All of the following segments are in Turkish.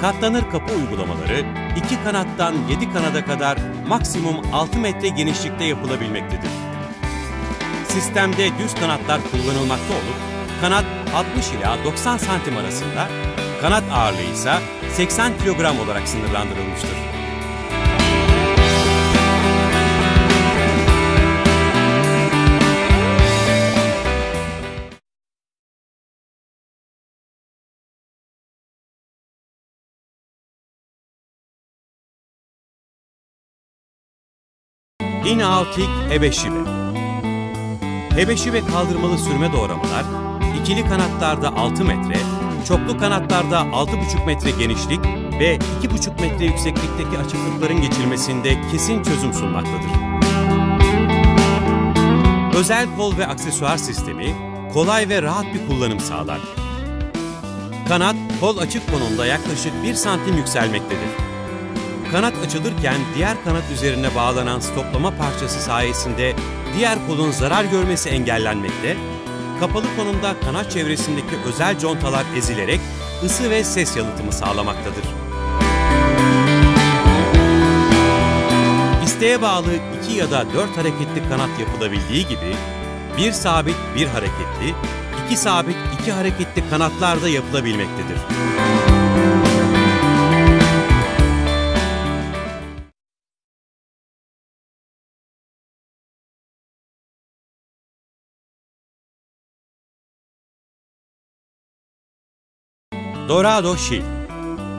Katlanır kapı uygulamaları iki kanattan 7 kanada kadar maksimum 6 metre genişlikte yapılabilmektedir. Sistemde düz kanatlar kullanılmakta olup kanat 60 ila 90 santim arasında, kanat ağırlığı ise 80 kilogram olarak sınırlandırılmıştır. İnautik Hebeşibe Hebeşibe kaldırmalı sürme doğramalar, ikili kanatlarda 6 metre, çoklu kanatlarda 6,5 metre genişlik ve 2,5 metre yükseklikteki açıklıkların geçilmesinde kesin çözüm sunmaktadır. Özel kol ve aksesuar sistemi kolay ve rahat bir kullanım sağlar. Kanat, kol açık konumda yaklaşık 1 santim yükselmektedir. Kanat açılırken diğer kanat üzerine bağlanan stoplama parçası sayesinde diğer kolun zarar görmesi engellenmekte, kapalı konumda kanat çevresindeki özel contalar ezilerek ısı ve ses yalıtımı sağlamaktadır. İsteğe bağlı iki ya da dört hareketli kanat yapılabildiği gibi, bir sabit bir hareketli, iki sabit iki hareketli kanatlar da yapılabilmektedir. Dorado Shield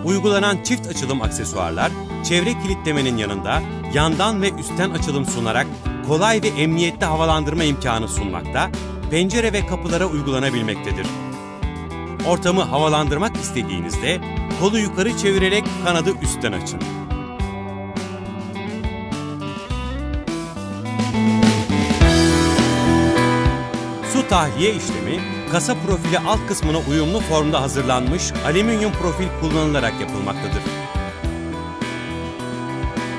Uygulanan çift açılım aksesuarlar, çevre kilitlemenin yanında yandan ve üstten açılım sunarak kolay ve emniyetli havalandırma imkanı sunmakta, pencere ve kapılara uygulanabilmektedir. Ortamı havalandırmak istediğinizde kolu yukarı çevirerek kanadı üstten açın. Tahliye işlemi, kasa profili alt kısmına uyumlu formda hazırlanmış alüminyum profil kullanılarak yapılmaktadır.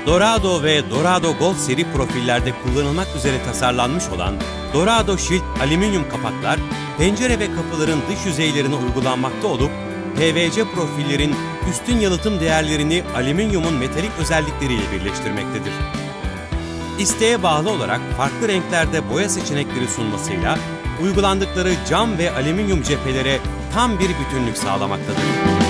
Dorado ve Dorado Gold seri profillerde kullanılmak üzere tasarlanmış olan Dorado Shield alüminyum kapaklar, pencere ve kapıların dış yüzeylerine uygulanmakta olup, PVC profillerin üstün yalıtım değerlerini alüminyumun metalik özellikleriyle birleştirmektedir. İsteğe bağlı olarak farklı renklerde boya seçenekleri sunmasıyla uygulandıkları cam ve alüminyum cephelere tam bir bütünlük sağlamaktadır.